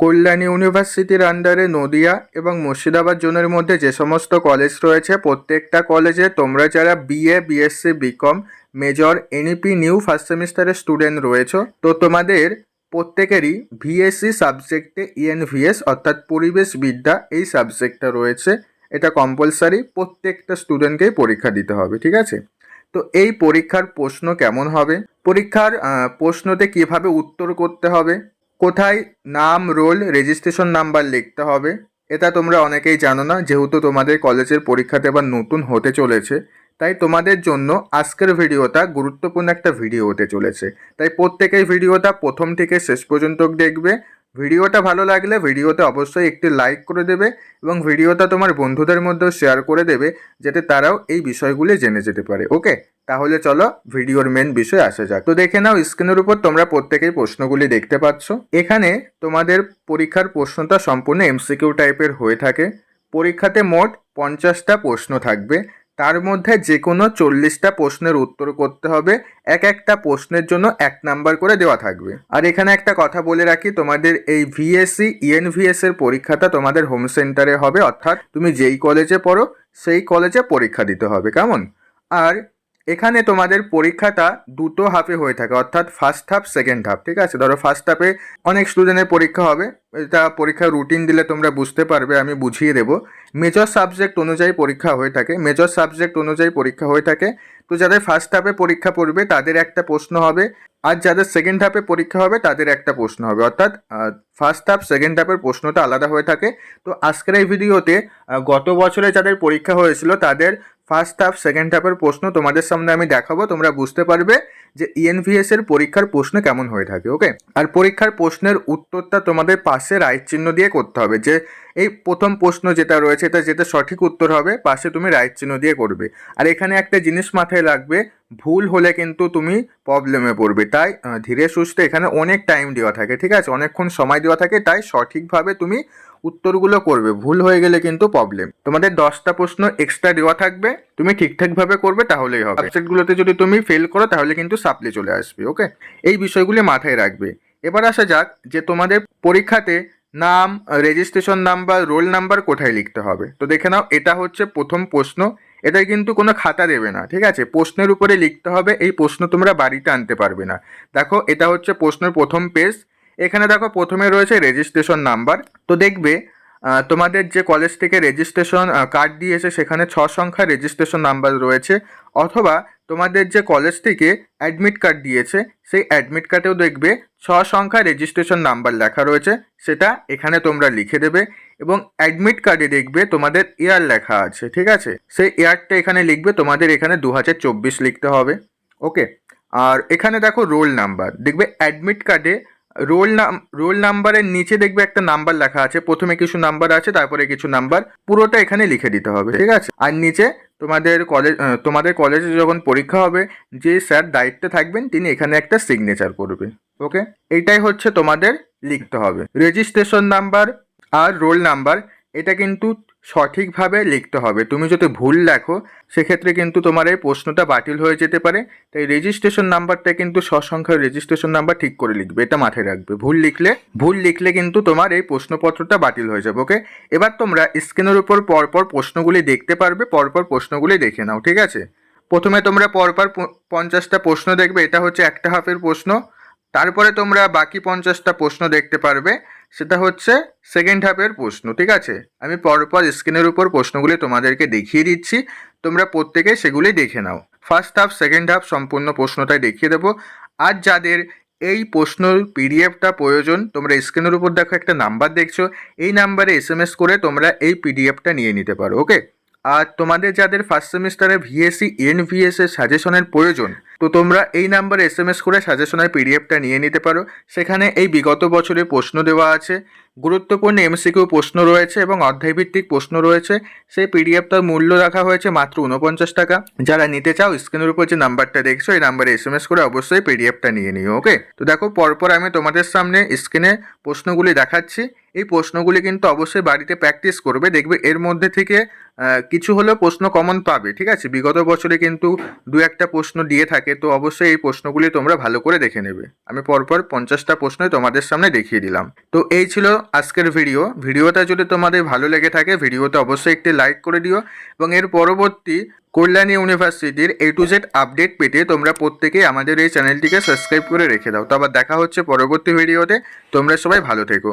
কল্যাণী ইউনিভার্সিটির আন্ডারে নদিয়া এবং মুর্শিদাবাদ জোনের মধ্যে যে সমস্ত কলেজ রয়েছে, প্রত্যেকটা কলেজে তোমরা যারা BA BSc BCom major NEP new first সেমিস্টারের স্টুডেন্ট রয়েছো, তো তোমাদের প্রত্যেকেরই ভিএসসি সাবজেক্টে ইএনভিএস অর্থাৎ পরিবেশ বিদ্যা এই সাবজেক্টটা রয়েছে। এটা কম্পালসারি প্রত্যেকটা স্টুডেন্টকেই পরীক্ষা দিতে হবে, ঠিক আছে? তো এই পরীক্ষার প্রশ্ন কেমন হবে? পরীক্ষার প্রশ্নতে কীভাবে উত্তর করতে হবে? কোথায় নাম, রোল রেজিস্ট্রেশন নাম্বার লিখতে হবে, এটা তোমরা অনেকেই জানো না, যেহেতু তোমাদের কলেজের পরীক্ষাতে এবার নতুন হতে চলেছে, তাই তোমাদের জন্য আজকের ভিডিওটা গুরুত্বপূর্ণ একটা ভিডিও হতে চলেছে। তাই প্রত্যেকেই ভিডিওটা প্রথম থেকে শেষ পর্যন্ত দেখবে ভিডিওটা ভালো লাগলে ভিডিওতে অবশ্যই একটি লাইক করে দেবে এবং ভিডিওটা তোমার বন্ধুদের মধ্যেও শেয়ার করে দেবে, যাতে তারাও এই বিষয়গুলি জেনে যেতে পারে। ওকে তাহলে চলো ভিডিওর মেন বিষয় আসা যাক। তো দেখে নাও স্ক্রিনের উপর তোমরা প্রত্যেকেই প্রশ্নগুলি দেখতে পাচ্ছ। এখানে তোমাদের পরীক্ষার প্রশ্নটা সম্পূর্ণ এমসিকিউ টাইপের হয়ে থাকে। পরীক্ষাতে মোট পঞ্চাশটা প্রশ্ন থাকবে। তার মধ্যে যে কোনো চল্লিশটা প্রশ্নের উত্তর করতে হবে। এক একটা প্রশ্নের জন্য এক নাম্বার করে দেওয়া থাকবে। আর এখানে একটা কথা বলে রাখি, তোমাদের এই ভিএসসি ইএনভিএস এর পরীক্ষাটা তোমাদের হোম সেন্টারে হবে, অর্থাৎ তুমি যেই কলেজে পড়ো, সেই কলেজে পরীক্ষা দিতে হবে, কেমন? আর এখানে তোমাদের পরীক্ষাটা দুটো হাফে হয়ে থাকে, অর্থাৎ ফার্স্ট হাফ সেকেন্ড হাফ ঠিক আছে? ধরো ফার্স্ট হাফে অনেক স্টুডেন্টের পরীক্ষা হবে, এটা পরীক্ষার রুটিন দিলে তোমরা বুঝতে পারবে, আমি বুঝিয়ে দেবো। মেজর সাবজেক্ট অনুযায়ী পরীক্ষা হয়ে থাকে মেজর সাবজেক্ট অনুযায়ী পরীক্ষা হয়ে থাকে। তো যাদের ফার্স্ট হাফে পরীক্ষা পড়বে, তাদের একটা প্রশ্ন হবে, আর যাদের সেকেন্ড হাফে পরীক্ষা হবে, তাদের একটা প্রশ্ন হবে। অর্থাৎ ফার্স্ট হাফ সেকেন্ড হাফের প্রশ্নটা আলাদা হয়ে থাকে। তো আজকের এই ভিডিওতে গত বছরে যাদের পরীক্ষা হয়েছিল, তাদের ফার্স্ট হাফ সেকেন্ড হাফের প্রশ্ন তোমাদের সামনে আমি দেখাবো। তোমরা বুঝতে পারবে যে E ইএনভিএস এর পরীক্ষার প্রশ্ন কেমন হয়ে থাকে ওকে আর পরীক্ষার প্রশ্নের উত্তরটা তোমাদের পাশে রাইট চিহ্ন দিয়ে করতে হবে যে এই প্রথম প্রশ্ন যেটা রয়েছে, এটা যেটা সঠিক উত্তর হবে, পাশে তুমি রাইট চিহ্ন দিয়ে করবে। আর এখানে একটা জিনিস মাথায় রাখবে ভুল হলে কিন্তু তুমি প্রবলেমে পড়বে। তাই ধীরে সুস্থে এখানে অনেক টাইম দেওয়া থাকে, ঠিক আছে? অনেকক্ষণ সময় দেওয়া থাকে, তাই সঠিকভাবে তুমি উত্তরগুলো করবে। ভুল হয়ে গেলে কিন্তু প্রবলেম তোমাদের দশটা প্রশ্ন এক্সট্রা দেওয়া থাকবে। তুমি ঠিকঠাকভাবে করবে, তাহলেই হবে। সাবজেক্টগুলোতে যদি তুমি ফেল করো, তাহলে কিন্তু সাপ্লি চলে আসবে ওকে এই বিষয়গুলি মাথায় রাখবে। এবার আসা যাক যে তোমাদের পরীক্ষাতে নাম রেজিস্ট্রেশন নাম্বার রোল নাম্বার কোথায় লিখতে হবে। তো দেখে নাও, এটা হচ্ছে প্রথম প্রশ্ন। এটাই কিন্তু কোনো খাতা দেবে না, ঠিক আছে? প্রশ্নের উপরে লিখতে হবে, এই প্রশ্ন তোমরা বাড়িতে আনতে পারবে না। দেখো, এটা হচ্ছে প্রশ্নের প্রথম পেজ। এখানে দেখো, প্রথমে রয়েছে রেজিস্ট্রেশন নাম্বার তো দেখবে তোমাদের যে কলেজ থেকে রেজিস্ট্রেশন কার্ড দিয়েছে, সেখানে ছ সংখ্যার রেজিস্ট্রেশন নাম্বার রয়েছে। অথবা তোমাদের যে কলেজ থেকে অ্যাডমিট কার্ড দিয়েছে, সেই অ্যাডমিট কার্ডেও দেখবে, ছ সংখ্যা রেজিস্ট্রেশন নাম্বার লেখা রয়েছে। সেটা এখানে তোমরা লিখে দেবে। এবং অ্যাডমিট কার্ডে দেখবে তোমাদের ইয়ার লেখা আছে, ঠিক আছে? সেই ইয়ারটা এখানে লিখবে, তোমাদের এখানে দু হাজার চব্বিশ লিখতে হবে ওকে আর এখানে দেখো রোল নাম্বার দেখবে অ্যাডমিট কার্ডে রোল নাম রোল নাম্বারের নিচে দেখবে একটা নাম্বার লেখা আছে, প্রথমে কিছু নাম্বার আছে, তারপরে কিছু নাম্বার পুরোটা এখানে লিখে দিতে হবে, ঠিক আছে? আর নিচে তোমাদের কলেজ তোমাদের কলেজে যখন পরীক্ষা হবে, যে স্যার দায়িত্বে থাকবেন, তিনি এখানে একটা সিগনেচার করবে ওকে এটাই হচ্ছে তোমাদের লিখতে হবে। রেজিস্ট্রেশন নাম্বার আর রোল নাম্বার, এটা কিন্তু সঠিকভাবে লিখতে হবে। তুমি যদি ভুল লেখো, সেক্ষেত্রে কিন্তু তোমার এই প্রশ্নটা বাতিল হয়ে যেতে পারে। তাই রেজিস্ট্রেশন নাম্বারটা কিন্তু সসংখ্যার রেজিস্ট্রেশন নাম্বার ঠিক করে লিখবে, এটা মাথায় রাখবে। ভুল লিখলে ভুল লিখলে কিন্তু তোমার এই প্রশ্নপত্রটা বাতিল হয়ে যাবে ওকে এবার তোমরা স্ক্রিনের উপর পরপর প্রশ্নগুলি দেখতে পারবে, পরপর প্রশ্নগুলি দেখে নাও, ঠিক আছে? প্রথমে তোমরা পরপর পঞ্চাশটা প্রশ্ন দেখবে, এটা হচ্ছে একটা হাফের প্রশ্ন। তারপরে তোমরা বাকি পঞ্চাশটা প্রশ্ন দেখতে পারবে। সেটা হচ্ছে সেকেন্ড হাফের প্রশ্ন, ঠিক আছে? আমি পরপর স্ক্রিনের উপর প্রশ্নগুলি তোমাদেরকে দেখিয়ে দিচ্ছি, তোমরা প্রত্যেকে সেগুলি দেখে নাও। ফার্স্ট হাফ সেকেন্ড হাফ সম্পূর্ণ প্রশ্নটাই দেখিয়ে দেবো। আর যাদের এই প্রশ্নর পিডিএফটা প্রয়োজন, তোমরা স্ক্রিনের উপর দেখো একটা নাম্বার দেখছ, এই নাম্বারে এস করে তোমরা এই পিডিএফটা নিয়ে নিতে পারো ওকে আর তোমাদের যাদের ফার্স্ট সেমিস্টারে ভিএসসি এন ভিএস এর সাজেশনের প্রয়োজন তো তোমরা এই নাম্বারে এস এম এস করে সাজেশনের পিডিএফটা নিয়ে নিতে পারো। সেখানে এই বিগত বছরে প্রশ্ন দেওয়া আছে। গুরুত্বপূর্ণ এমসিকিউ প্রশ্ন রয়েছে এবং অধ্যায়ভিত্তিক প্রশ্ন রয়েছে। সেই পিডিএফটার মূল্য রাখা হয়েছে মাত্র উনপঞ্চাশ টাকা। যারা নিতে চাও স্ক্রিনের উপর যে নাম্বারটা দেখছ, এই নাম্বারে এস এম এস করে অবশ্যই পিডিএফটা নিয়ে নিও ওকে তো দেখো, পরপর আমি তোমাদের সামনে স্ক্রিনে প্রশ্নগুলি দেখাচ্ছি। এই প্রশ্নগুলি কিন্তু অবশ্যই বাড়িতে প্র্যাকটিস করবে, দেখবে এর মধ্যে থেকে কিছু হলেও প্রশ্ন কমন পাবে, ঠিক আছে? বিগত বছরে কিন্তু দু একটা প্রশ্ন দিয়ে থাকে, তো অবশ্যই এই প্রশ্নগুলি তোমরা ভালো করে দেখে নেবে। আমি পরপর পঞ্চাশটা প্রশ্নই তোমাদের সামনে দেখিয়ে দিলাম। তো এই ছিল আজকের ভিডিও ভিডিওটা যদি তোমাদের ভালো লেগে থাকে, ভিডিওতে অবশ্যই একটি লাইক করে দিও এবং এর পরবর্তী কল্যাণী ইউনিভার্সিটির এ টু জেড আপডেট পেতে তোমরা প্রত্যেকেই আমাদের এই চ্যানেলটিকে সাবস্ক্রাইব করে রেখে দাও। তো আবার দেখা হচ্ছে পরবর্তী ভিডিওতে তোমরা সবাই ভালো থেকো।